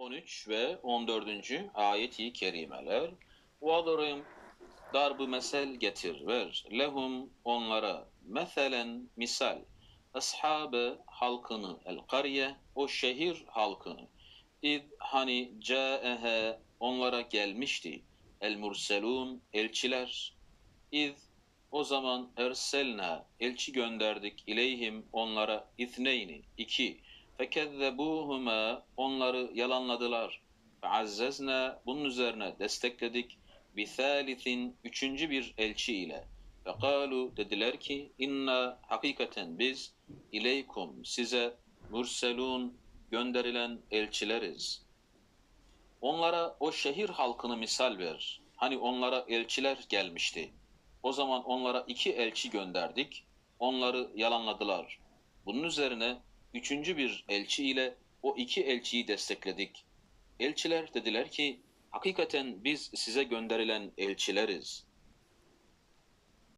13 ve 14. ayeti kerimeler. Vadırım darbı mesel getir ver lehum onlara meselen misal. Ashabı halkını el kariye o şehir halkını. İd hani caehe onlara gelmişti. El murselun elçiler. İd o zaman erselna elçi gönderdik ileyhim onlara ithneyni iki. Fekezzebuhuma onları yalanladılar. Feazzezna bunun üzerine destekledik. Bithalithin üçüncü bir elçi ile. Fekalu dediler ki inna hakikaten biz ileykum size murselun gönderilen elçileriz. Onlara o şehir halkını misal ver. Hani onlara elçiler gelmişti. O zaman onlara iki elçi gönderdik. Onları yalanladılar. Bunun üzerine üçüncü bir elçi ile o iki elçiyi destekledik. Elçiler dediler ki, hakikaten biz size gönderilen elçileriz.